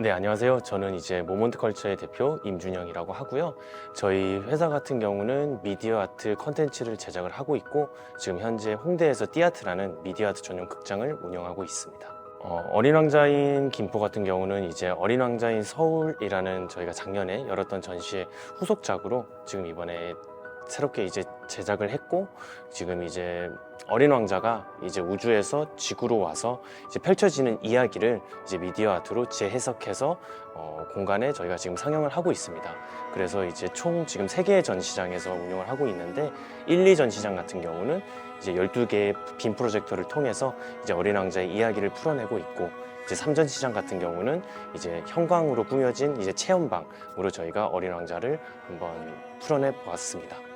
네, 안녕하세요. 저는 이제 모먼트 컬처의 대표 임준영이라고 하고요. 저희 회사 같은 경우는 미디어 아트 컨텐츠를 제작을 하고 있고 지금 현재 홍대에서 띠아트라는 미디어 아트 전용 극장을 운영하고 있습니다. 어, 어린 왕자인 김포 같은 경우는 이제 어린 왕자인 서울이라는 저희가 작년에 열었던 전시의 후속작으로 지금 이번에 새롭게 이제 제작을 했고 지금 이제 어린 왕자가 이제 우주에서 지구로 와서 이제 펼쳐지는 이야기를 이제 미디어 아트로 재해석해서 어, 공간에 저희가 지금 상영을 하고 있습니다. 그래서 이제 총 지금 세개의 전시장에서 운영을 하고 있는데 1, 2 전시장 같은 경우는 이제 12개의 빔 프로젝터를 통해서 이제 어린 왕자의 이야기를 풀어내고 있고 이제 3전 시장 같은 경우는 이제 형광으로 꾸며진 이제 체험방으로 저희가 어린 왕자를 한번 풀어내 보았습니다.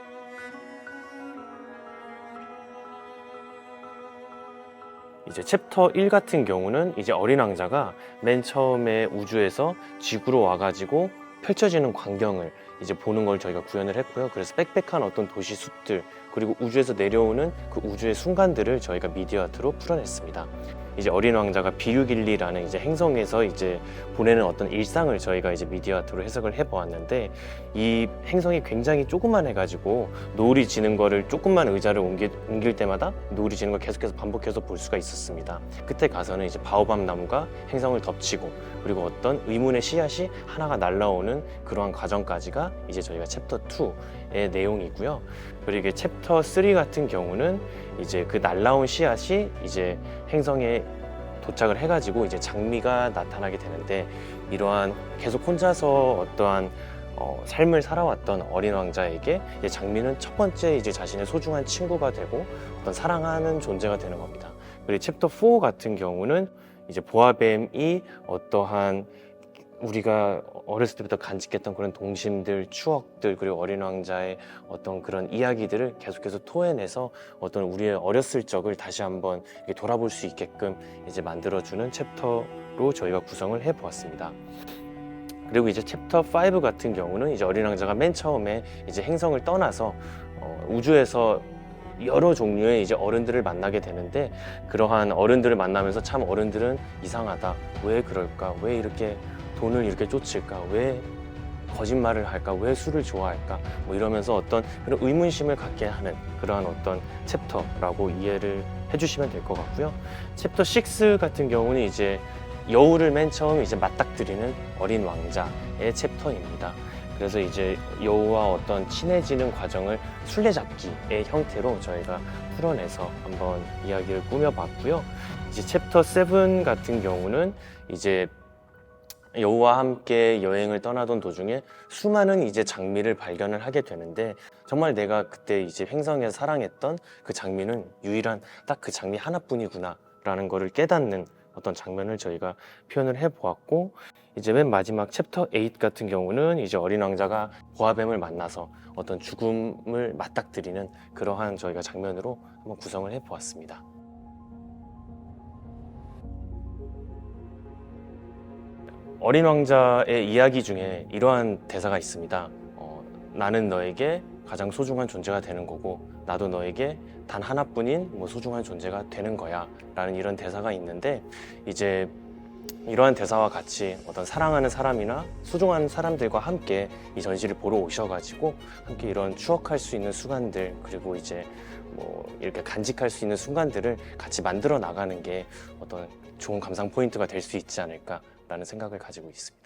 이제 챕터 1 같은 경우는 이제 어린 왕자가 맨 처음에 우주에서 지구로 와가지고 펼쳐지는 광경을 이제 보는 걸 저희가 구현을 했고요. 그래서 빽빽한 어떤 도시 숲들 그리고 우주에서 내려오는 그 우주의 순간들을 저희가 미디어 아트로 풀어냈습니다. 이제 어린 왕자가 비유길리라는 이제 행성에서 이제 보내는 어떤 일상을 저희가 이제 미디어 아트로 해석을 해 보았는데 이 행성이 굉장히 조그만 해가지고 노을이 지는 거를 조금만 의자를 옮길, 옮길 때마다 노을이 지는 걸 계속해서 반복해서 볼 수가 있었습니다. 끝에 가서는 이제 바오밤 나무가 행성을 덮치고 그리고 어떤 의문의 씨앗이 하나가 날라오는 그러한 과정까지가 이제 저희가 챕터 2의 내용이고요. 그리고 챕터 3 같은 경우는 이제 그 날라온 씨앗이 이제 행성에 도착을 해가지고 이제 장미가 나타나게 되는데 이러한 계속 혼자서 어떠한 어, 삶을 살아왔던 어린 왕자에게 이제 장미는 첫 번째 이제 자신의 소중한 친구가 되고 어떤 사랑하는 존재가 되는 겁니다. 그리고 챕터 4 같은 경우는 이제 보아뱀이 어떠한 우리가 어렸을 때부터 간직했던 그런 동심들, 추억들 그리고 어린 왕자의 어떤 그런 이야기들을 계속해서 토해내서 어떤 우리의 어렸을 적을 다시 한번 돌아볼 수 있게끔 이제 만들어주는 챕터로 저희가 구성을 해보았습니다. 그리고 이제 챕터 5 같은 경우는 이제 어린 왕자가 맨 처음에 이제 행성을 떠나서 어, 우주에서 여러 종류의 이제 어른들을 만나게 되는데 그러한 어른들을 만나면서 참 어른들은 이상하다. 왜 그럴까? 왜 이렇게 돈을 이렇게 쫓을까? 왜 거짓말을 할까? 왜 술을 좋아할까? 뭐 이러면서 어떤 그런 의문심을 갖게 하는 그러한 어떤 챕터라고 이해를 해주시면 될 것 같고요. 챕터 6 같은 경우는 이제 여우를 맨 처음 이제 맞닥뜨리는 어린 왕자의 챕터입니다. 그래서 이제 여우와 어떤 친해지는 과정을 술래잡기의 형태로 저희가 풀어내서 한번 이야기를 꾸며봤고요. 이제 챕터 7 같은 경우는 이제 여우와 함께 여행을 떠나던 도중에 수많은 이제 장미를 발견을 하게 되는데 정말 내가 그때 이제 행성에서 사랑했던 그 장미는 유일한 딱 그 장미 하나뿐이구나라는 거를 깨닫는 어떤 장면을 저희가 표현을 해 보았고 이제 맨 마지막 챕터 8 같은 경우는 이제 어린 왕자가 보아뱀을 만나서 어떤 죽음을 맞닥뜨리는 그러한 저희가 장면으로 한번 구성을 해 보았습니다. 어린 왕자의 이야기 중에 이러한 대사가 있습니다. 어, 나는 너에게 가장 소중한 존재가 되는 거고 나도 너에게 단 하나뿐인 뭐 소중한 존재가 되는 거야 라는 이런 대사가 있는데 이제 이러한 대사와 같이 어떤 사랑하는 사람이나 소중한 사람들과 함께 이 전시를 보러 오셔가지고 함께 이런 추억할 수 있는 순간들 그리고 이제 뭐 이렇게 간직할 수 있는 순간들을 같이 만들어 나가는 게 어떤 좋은 감상 포인트가 될 수 있지 않을까 라는 생각을 가지고 있습니다.